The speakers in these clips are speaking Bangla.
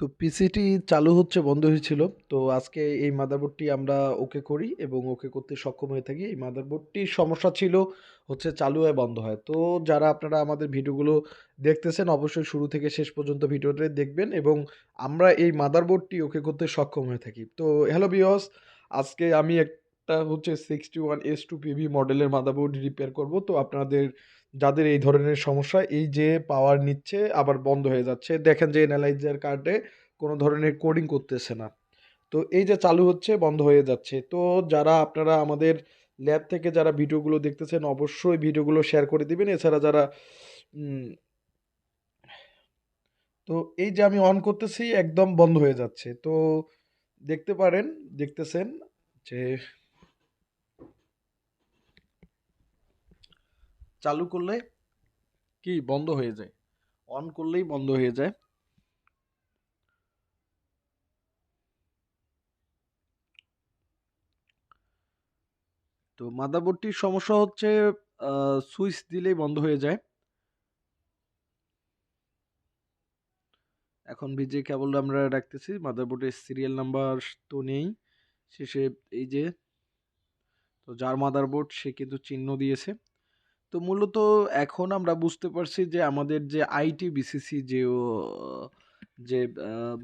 তো পিসিটি চালু হচ্ছে, বন্ধ হয়েছিল। তো আজকে এই মাদারবোর্ডটি আমরা ওকে করি এবং ওকে করতে সক্ষম হয়ে থাকি। এই মাদারবোর্ডটির সমস্যা ছিল হচ্ছে চালু হয়ে, বন্ধ হয়। তো যারা আপনারা আমাদের ভিডিওগুলো দেখতেছেন, অবশ্যই শুরু থেকে শেষ পর্যন্ত ভিডিওটি দেখবেন এবং আমরা এই মাদারবোর্ডটি ওকে করতে সক্ষম হয়ে থাকি। তো হ্যালো ভিউয়ার্স আজকে আমি একটা হচ্ছে 61S2 পিভি মডেলের মাদারবোর্ড রিপেয়ার করব। তো আপনাদের যাদের এই ধরনের সমস্যা, এই যে পাওয়ার নিচ্ছে আবার বন্ধ হয়ে যাচ্ছে। দেখেন যে এনালাইজার কার্ডে কোনো ধরনের কোডিং করতেছে না। তো এই যে চালু হচ্ছে, বন্ধ হয়ে যাচ্ছে। তো যারা আপনারা আমাদের ল্যাব থেকে যারা ভিডিওগুলো দেখতেছেন, অবশ্যই ভিডিওগুলো শেয়ার করে দিবেন। এছাড়া যারা তো এই যে আমি অন করতেছি, একদম বন্ধ হয়ে যাচ্ছে। তো দেখতে পারেন, দেখতেছেন যে চালু করলে কি বন্ধ হয়ে যায়? অন করলেই বন্ধ হয়ে যায়। তো মাদারবোর্ডটির সমস্যা হচ্ছে সুইচ দিলেই বন্ধ হয়ে যায়। এখন ভিজে কেবল আমরা রাখতেছি। মাদারবোর্ডের সিরিয়াল নাম্বার তো নেই। শেষে এই যে, তো যার মাদারবোর্ড সে কিন্তু চিহ্ন দিয়েছে। তো মূলত এখন আমরা বুঝতে পারছি যে আমাদের যে আইটি বিসিসি যে যে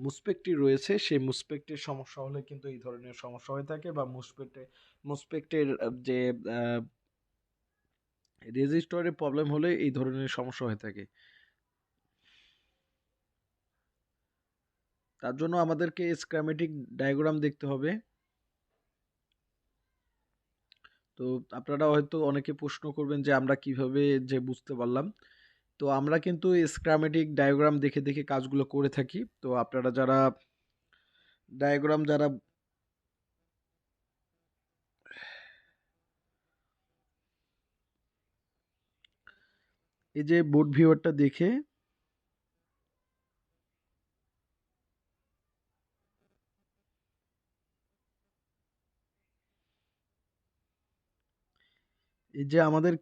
মুসপেক্টটি রয়েছে, সেই মুসপেক্টের সমস্যা হলে কিন্তু এই ধরনের সমস্যা হয়ে থাকে বা মুসপেক্টে, মুসপেক্টের যে রেজিস্টরের প্রবলেম হলে এই ধরনের সমস্যা হয়ে থাকে। তার জন্য আমাদেরকে স্ক্রামেটিক ডায়াগ্রাম দেখতে হবে। তো আপনারা হয়তো অনেকে প্রশ্ন করবেন যে, আমরা কীভাবে যে বুঝতে পারলাম? তো আমরা কিন্তু স্ক্রামেটিক ডায়াগ্রাম দেখে দেখে কাজগুলো করে থাকি। তো আপনারা যারা ডায়াগ্রাম যারা এই যে বোর্ড ভিউয়ারটা দেখে এই যে আমাদের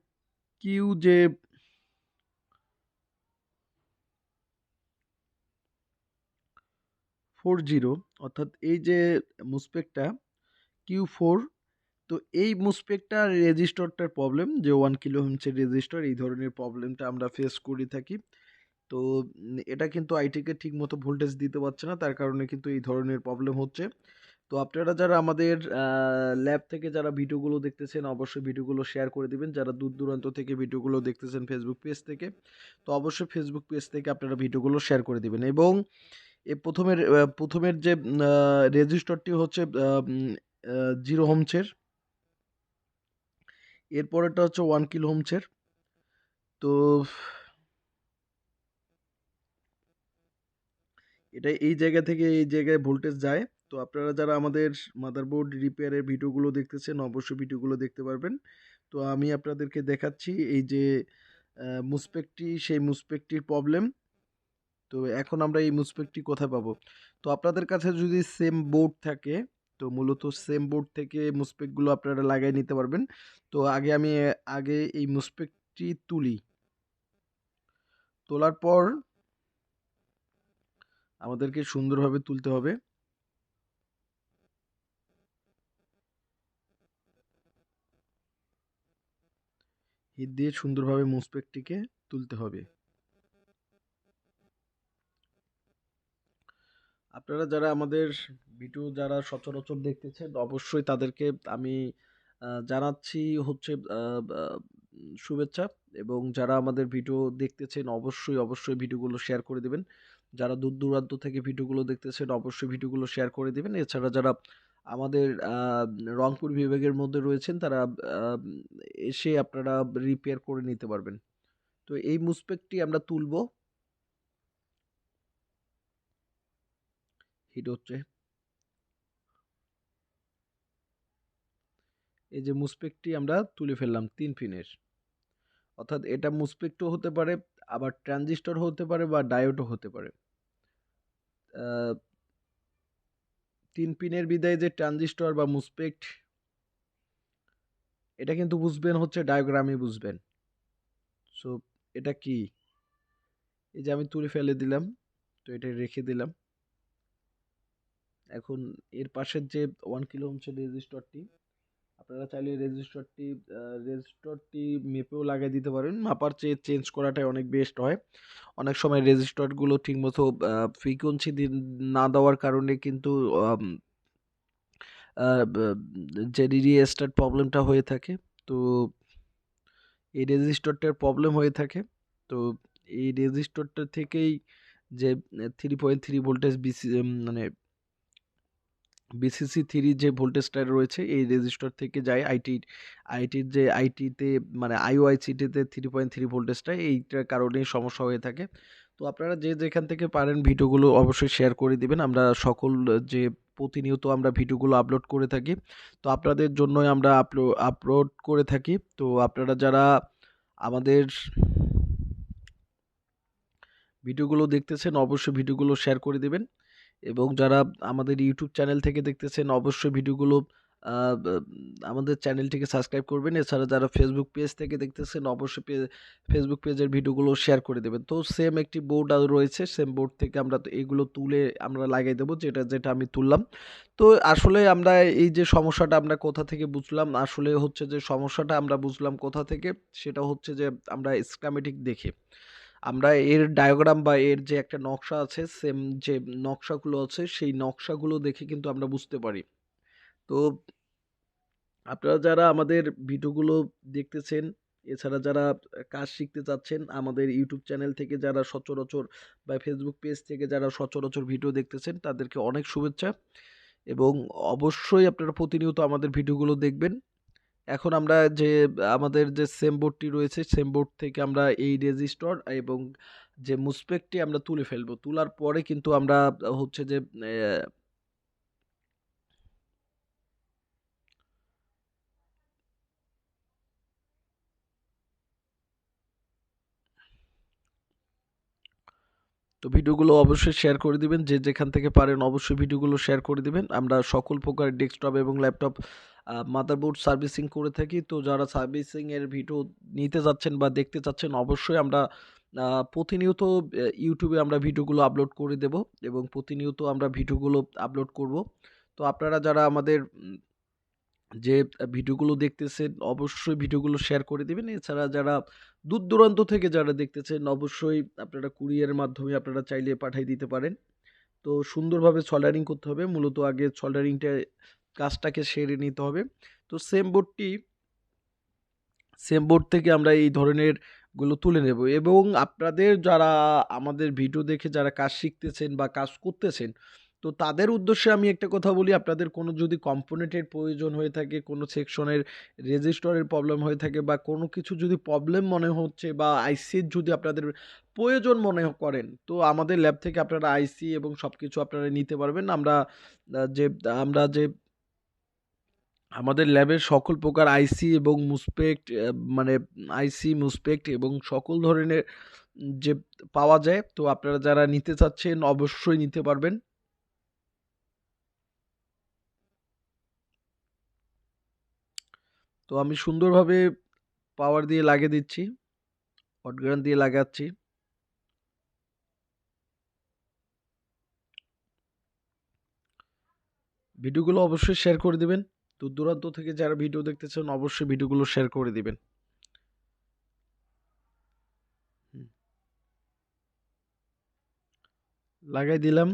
কিউ যে ফোর জিরো, অর্থাৎ এই যে মুসপেকটা কিউ ফোর, তো এই মুসপেকটার রেজিস্টরটার প্রবলেম, যে ওয়ান কিলো হোমসের রেজিস্টার, এই ধরনের প্রবলেমটা আমরা ফেস করে থাকি। তো এটা কিন্তু আইটিকে ঠিক মতো ভোল্টেজ দিতে পারছে না, তার কারণে কিন্তু এই ধরনের প্রবলেম হচ্ছে। তো আপনারা যারা আমাদের ল্যাব থেকে যারা ভিডিওগুলো দেখতেছেন, অবশ্যই ভিডিওগুলো শেয়ার করে দিবেন। যারা দূর দূরান্ত থেকে ভিডিওগুলো দেখতেছেন ফেসবুক পেজ থেকে, তো অবশ্যই ফেসবুক পেজ থেকে আপনারা ভিডিওগুলো শেয়ার করে দিবেন। এবং এ প্রথমের প্রথমের যে রেজিস্টারটি হচ্ছে জিরো হোমসের এরপরেরটা হচ্ছে ওয়ান কিলো হোমসের তো এটা এই জায়গা থেকে এই জায়গায় ভোল্টেজ যায়। তো আপনারা যারা আমাদের মাদারবোর্ড রিপেয়ারের ভিডিওগুলো দেখতেছেন, অবশ্যই ভিডিওগুলো দেখতে পারবেন। তো আমি আপনাদেরকে দেখাচ্ছি এই যে মুসপেকটি, সেই মুসপেকটির প্রবলেম তো এখন আমরা এই মুসপেকটি কোথায় পাবো? তো আপনাদের কাছে যদি সেম বোর্ড থাকে, তো মূলত সেম বোর্ড থেকে মুসপেকগুলো আপনারা লাগাই নিতে পারবেন। তো আগে আমি, আগে এই মুসপেকটি তুলি। তোলার পর আমাদেরকে সুন্দরভাবে তুলতে হবে। হিট দিয়ে সুন্দরভাবে মুসপেকটিকে তুলতে হবে। আপনারা যারা আমাদের ভিডিও যারা সচরাচর দেখতেছেন, অবশ্যই তাদেরকে আমি জানাচ্ছি হচ্ছে শুভেচ্ছা এবং যারা আমাদের ভিডিও দেখতেছেন, অবশ্যই অবশ্যই ভিডিওগুলো শেয়ার করে দেবেন। যারা দূর দূরান্ত থেকে ভিডিওগুলো দেখতেছেন, অবশ্যই ভিডিওগুলো শেয়ার করে দেবেন। এছাড়া যারা আমাদের রংপুর বিভাগের মধ্যে রয়েছেন, তারা এসে আপনারা রিপেয়ার করে নিতে পারবেন। তো এই মুসপেকটি আমরা তুলব। হিট হচ্ছে। এই যে মুসপেকটি আমরা তুলে ফেললাম তিন পিনের অর্থাৎ এটা মুসপেক্টও হতে পারে, আবার ট্রানজিস্টর হতে পারে বা ডায়োডও হতে পারে। তিন পিনের বিদায় যে ট্রানজিস্টর বা মুসপেক্ট, এটা কিন্তু বুঝবেন হচ্ছে ডায়োগ্রামই বুঝবেন। সো এটা কি? এই যে আমি তুলে ফেলে দিলাম, তো এটা রেখে দিলাম। এখন এর পাশের যে ওয়ান কিলো ওহমসের রেজিস্টরটি আপনারা চাইলে রেজিস্টরটি রেজিস্টরটি মেপেও লাগিয়ে দিতে পারেন। মাপার চেয়ে চেঞ্জ করাটাই অনেক বেস্ট হয়। অনেক সময় রেজিস্টরগুলো ঠিকমতো ফ্রিকোয়েন্সি না দেওয়ার কারণে কিন্তু যে রিস্টার্ট প্রবলেমটা হয়ে থাকে, তো এই রেজিস্টরটার প্রবলেম হয়ে থাকে। তো এই রেজিস্টরটা থেকেই যে three point three voltage VC মানে বিসিসি থ্রি যে ভোল্টেজটা রয়েছে, এই রেজিস্টর থেকে যায় আইটি আইটির যে আইটিতে মানে আইওআইসিটিতে থ্রি পয়েন্ট থ্রি ভোল্টেজটা এইটার কারণেই সমস্যা হয়ে থাকে। তো আপনারা যে যেখান থেকে পারেন ভিডিওগুলো অবশ্যই শেয়ার করে দিবেন। আমরা সকল যে প্রতিনিয়ত আমরা ভিডিওগুলো আপলোড করে থাকি, তো আপনাদের জন্যই আমরা আপলো আপলোড করে থাকি। তো আপনারা যারা আমাদের ভিডিওগুলো দেখতেছেন, অবশ্যই ভিডিওগুলো শেয়ার করে দেবেন। এবং যারা আমাদের ইউটিউব চ্যানেল থেকে দেখতেছেন, অবশ্যই ভিডিওগুলো আমাদের চ্যানেলটিকে সাবস্ক্রাইব করবেন। এছাড়া যারা ফেসবুক পেজ থেকে দেখতেছেন, অবশ্যই ফেসবুক পেজের ভিডিওগুলো শেয়ার করে দেবেন। তো সেম একটি বোর্ড রয়েছে সেম বোর্ড থেকে আমরা এগুলো তুলে আমরা লাগিয়ে দেবো, যেটা যেটা আমি তুললাম। তো আসলে আমরা এই যে সমস্যাটা আমরা কোথা থেকে বুঝলাম, আসলে হচ্ছে যে সমস্যাটা আমরা বুঝলাম কোথা থেকে, সেটা হচ্ছে যে আমরা স্ক্রামেটিক দেখে। আমরা এর ডায়াগ্রাম বা এর যে একটা নকশা আছে সেম যে নকশাগুলো আছে, সেই নকশাগুলো দেখে কিন্তু আমরা বুঝতে পারি। তো আপনারা যারা আমাদের ভিডিওগুলো দেখতেছেন, এছাড়া যারা কাজ শিখতে চাচ্ছেন, আমাদের ইউটিউব চ্যানেল থেকে যারা সচরাচর বা ফেসবুক পেজ থেকে যারা সচরাচর ভিডিও দেখতেছেন, তাদেরকে অনেক শুভেচ্ছা। এবং অবশ্যই আপনারা প্রতিনিয়ত আমাদের ভিডিওগুলো দেখবেন। এখন আমরা যে, আমাদের যে সেম বোর্ডটি রয়েছে সেম বোর্ড থেকে আমরা এই রেজিস্টর এবং যে মুসপেকটি আমরা তুলে ফেলব। তোলার পরে কিন্তু আমরা হচ্ছে যে তো ভিডিওগুলো অবশ্যই শেয়ার করে দিবেন। যে যেখান থেকে পারেন অবশ্যই ভিডিওগুলো শেয়ার করে দিবেন। আমরা সকল প্রকার ডেস্কটপ এবং ল্যাপটপ মাদারবোর্ড সার্ভিসিং করে থাকি। তো যারা সার্ভিসিংয়ের ভিডিও নিতে যাচ্ছেন বা দেখতে চাচ্ছেন, অবশ্যই আমরা প্রতিনিয়ত ইউটিউবে আমরা ভিডিওগুলো আপলোড করে দেব এবং প্রতিনিয়ত আমরা ভিডিওগুলো আপলোড করব। তো আপনারা যারা আমাদের যে ভিডিওগুলো দেখতেছেন, অবশ্যই ভিডিওগুলো শেয়ার করে দেবেন। এছাড়া যারা দূর দূরান্ত থেকে যারা দেখতেছেন, অবশ্যই আপনারা কুরিয়ারের মাধ্যমে আপনারা চাইলে পাঠিয়ে দিতে পারেন। তো সুন্দরভাবে সল্ডারিং করতে হবে। মূলত আগে সল্ডারিংটা কাজটাকে সেরে নিতে হবে। তো সেম বোর্ডটি সেম বোর্ড থেকে আমরা এই ধরনেরগুলো তুলে নেব এবং আপনাদের যারা আমাদের ভিডিও দেখে যারা কাজ শিখতেছেন বা কাজ করতেছেন, তো তাদের উদ্দেশ্যে আমি একটা কথা বলি, আপনাদের কোনো যদি কম্পোনেন্টের প্রয়োজন হয়ে থাকে, কোনো সেকশনের রেজিস্টরের প্রবলেম হয়ে থাকে বা কোনো কিছু যদি প্রবলেম মনে হচ্ছে বা আইসির যদি আপনাদের প্রয়োজন মনে করেন, তো আমাদের ল্যাব থেকে আপনারা আইসি এবং সব কিছু আপনারা নিতে পারবেন। আমরা যে আমরা যে আমাদের ল্যাবের সকল প্রকার আইসি এবং মুসপেক্ট মানে আইসি মুসপেক্ট এবং সকল ধরনের যে পাওয়া যায়, তো আপনারা যারা নিতে চাচ্ছেন অবশ্যই নিতে পারবেন। তো আমি সুন্দরভাবে পাওয়ার দিয়ে লাগিয়ে দিচ্ছি হটগ্রান দিয়ে লাগাচ্ছি। ভিডিওগুলো অবশ্যই শেয়ার করে দিবেন। দূর দূরান্ত থেকে যারা ভিডিও দেখতেছেন অবশ্যই ভিডিওগুলো শেয়ার করে দিবেন। লাগাই দিলাম।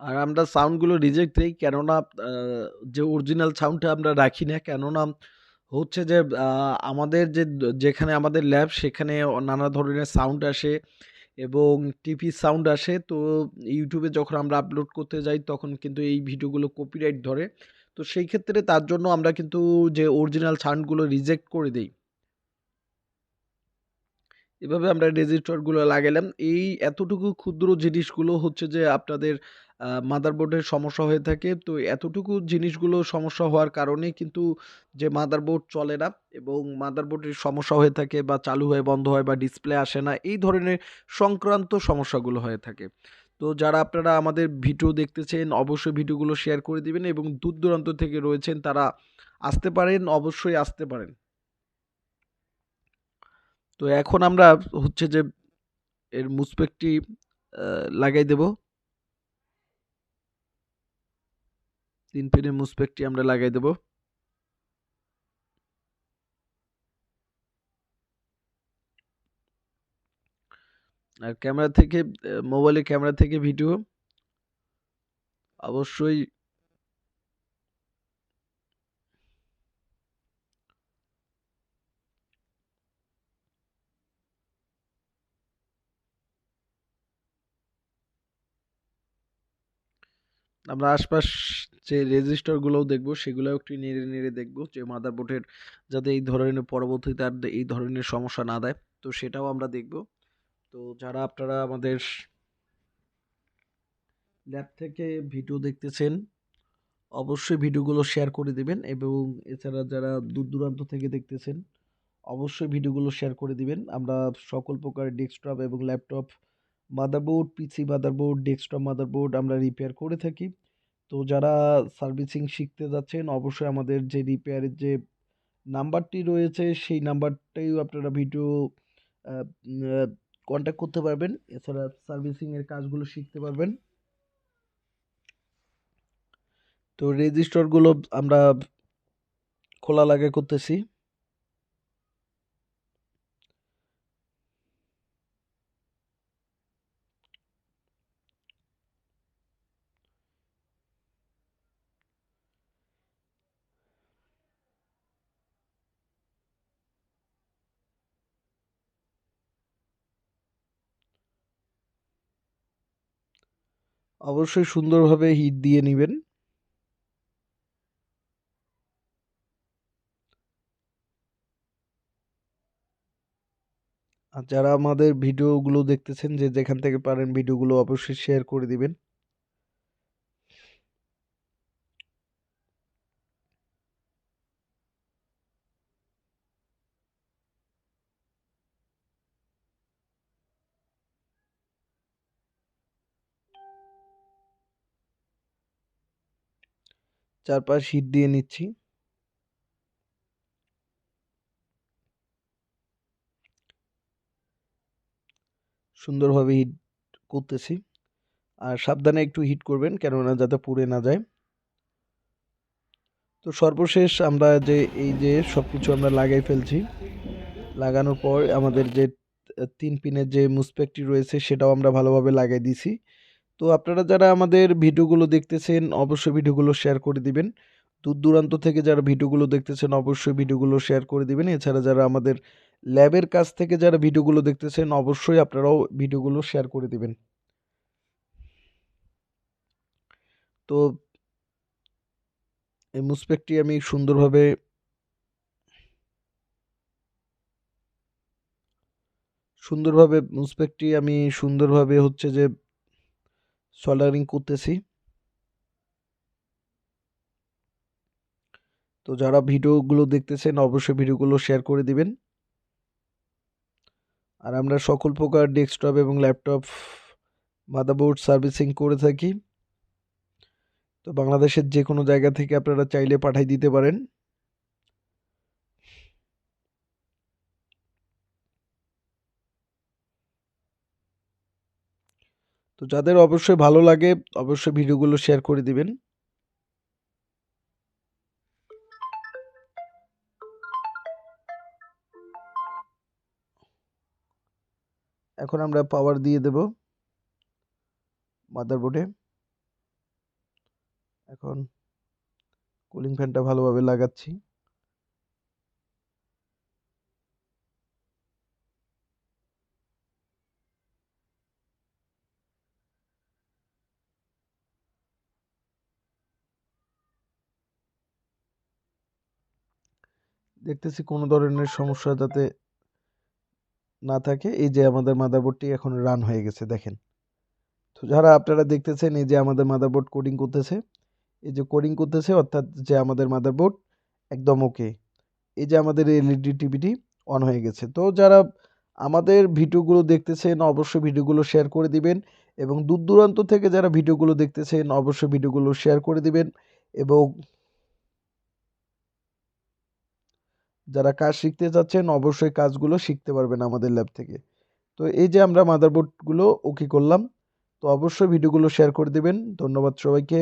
আর আমরা সাউন্ডগুলো রিজেক্ট দিই, কেননা যে অরিজিনাল সাউন্ডটা আমরা রাখি না, কেননা, হচ্ছে যে আমাদের যে, যেখানে আমাদের ল্যাব সেখানে নানা ধরনের সাউন্ড আসে এবং টিভি সাউন্ড আসে। তো ইউটিউবে যখন আমরা আপলোড করতে যাই তখন কিন্তু এই ভিডিওগুলো কপিরাইট ধরে। তো সেই ক্ষেত্রে তার জন্য আমরা কিন্তু যে অরিজিনাল সাউন্ডগুলো রিজেক্ট করে দিই। এভাবে আমরা রেজিস্টারগুলো লাগালাম। এই এতটুকু ক্ষুদ্র জিনিসগুলো হচ্ছে যে, আপনাদের মাদারবোর্ডের সমস্যা হয়ে থাকে। তো এতটুকু জিনিসগুলো সমস্যা হওয়ার কারণেই কিন্তু যে মাদারবোর্ড চলে না এবং মাদারবোর্ডের সমস্যা হয়ে থাকে বা চালু হয়ে বন্ধ হয় বা ডিসপ্লে আসে না, এই ধরনের সংক্রান্ত সমস্যাগুলো হয়ে থাকে। তো যারা আপনারা আমাদের ভিডিও দেখতেছেন অবশ্যই ভিডিওগুলো শেয়ার করে দিবেন এবং দূর-দূরান্ত থেকে রয়েছেন তারা আসতে পারেন, অবশ্যই আসতে পারেন। তো এখন আমরা হচ্ছে যে এর মুসপেকটি লাগাই দেব। ৩ পিনের মুসপেকটি আমরা লাগাই দেব। আর ক্যামেরা থেকে মোবাইলে মোবাইলের ক্যামেরা থেকে ভিডিও অবশ্যই আমরা আশপাশ যে রেজিস্টারগুলোও দেখব সেগুলোও একটু নেড়ে, নেড়ে দেখব যে মাদারবোর্ডের যাতে এই ধরনের পরবর্তীতে আর এই ধরনের সমস্যা না দেয়। তো সেটাও আমরা দেখব। তো যারা আপনারা আমাদের ল্যাব থেকে ভিডিও দেখতেছেন, অবশ্যই ভিডিওগুলো শেয়ার করে দিবেন এবং এছাড়া যারা দূর-দূরান্ত থেকে দেখতেছেন, অবশ্যই ভিডিওগুলো শেয়ার করে দিবেন। আমরা সকল প্রকার ডেস্কটপ এবং laptop motherboard, PC motherboard, desktop motherboard আমরা রিপেয়ার করে থাকি। তো যারা সার্ভিসিং শিখতে যাচ্ছেন অবশ্যই আমাদের যে রিপেয়ারের যে নাম্বারটি রয়েছে সেই নাম্বারটাই আপনারা ভিডিও আ করতে পারবেন। এছাড়া সার্ভিসিং এর কাজগুলো শিখতে পারবেন। তো রেজিস্টরগুলো আমরা খোলা লাগে করতেছি। অবশ্যই সুন্দরভাবে হিট দিয়ে নিবেন। আর যারা আমাদের ভিডিওগুলো দেখতেছেন যে যেখান থেকে পারেন ভিডিওগুলো অবশ্যই শেয়ার করে দিবেন। চারপাশ হিট দিয়ে নিচ্ছি। সুন্দরভাবে হিট করতেছি। আর সাবধানে একটু হিট করবেন, কেননা যাতে পুড়ে না যায়। তো সর্বশেষ আমরা যে, এই যে সবকিছু আমরা লাগাই ফেলছি। লাগানোর পর আমাদের যে ৩ পিনের যে মুসপেকটি রয়েছে, সেটাও আমরা ভালোভাবে লাগাই দিছি। তো আপনারা যারা আমাদের ভিডিওগুলো দেখতেছেন, অবশ্যই ভিডিওগুলো শেয়ার করে দিবেন। দূর-দূরান্ত থেকে যারা ভিডিওগুলো দেখতেছেন, অবশ্যই ভিডিওগুলো শেয়ার করে দিবেন। এছাড়া যারা আমাদের ল্যাবের কাছ থেকে যারা ভিডিওগুলো দেখতেছেন, অবশ্যই আপনারাও ভিডিওগুলো শেয়ার করে দিবেন। তো এই মুসপেকটি আমি সুন্দরভাবে সুন্দরভাবে মুসপেকটি আমি সুন্দরভাবে হচ্ছে যে সোল্ডারিং করতেছি। তো যারা ভিডিওগুলো দেখতেছেন, অবশ্যই ভিডিওগুলো শেয়ার করে দিবেন। আর আমরা সকল প্রকার ডেস্কটপ এবং ল্যাপটপ মাদারবোর্ড সার্ভিসিং করে থাকি। তো বাংলাদেশের যে কোনো জায়গা থেকে আপনারা চাইলে পাঠাই দিতে পারেন। তো যাদের অবশ্যই ভালো লাগে, অবশ্যই ভিডিওগুলো শেয়ার করে দিবেন। এখন আমরা পাওয়ার দিয়ে দেব। মাদারবোর্ডে। এখন কুলিং ফ্যানটা ভালোভাবে লাগাচ্ছি। দেখতেছি কোনো ধরনের সমস্যা যাতে না থাকে। এই যে আমাদের মাদারবোর্ডটি এখন রান হয়ে গেছে, দেখেন। তো যারা আপনারা দেখতেছেন, এই যে আমাদের মাদারবোর্ড কোডিং করতেছে, এই যে কোডিং করতেছে, অর্থাৎ যে আমাদের মাদারবোর্ড একদম ওকে এই যে আমাদের এলইডি টিভিটি অন হয়ে গেছে তো যারা আমাদের ভিডিওগুলো দেখতেছেন, অবশ্যই ভিডিওগুলো শেয়ার করে দিবেন এবং দূর দূরান্ত থেকে যারা ভিডিওগুলো দেখতেছেন, অবশ্যই ভিডিওগুলো শেয়ার করে দিবেন এবং যারা কাজ শিখতে চাচ্ছেন অবশ্যই কাজগুলো শিখতে পারবেন আমাদের ল্যাব থেকে। তো এই যে আমরা মাদারবোর্ডগুলো ওকে করলাম, তো অবশ্যই ভিডিওগুলো শেয়ার করে দেবেন। ধন্যবাদ সবাইকে।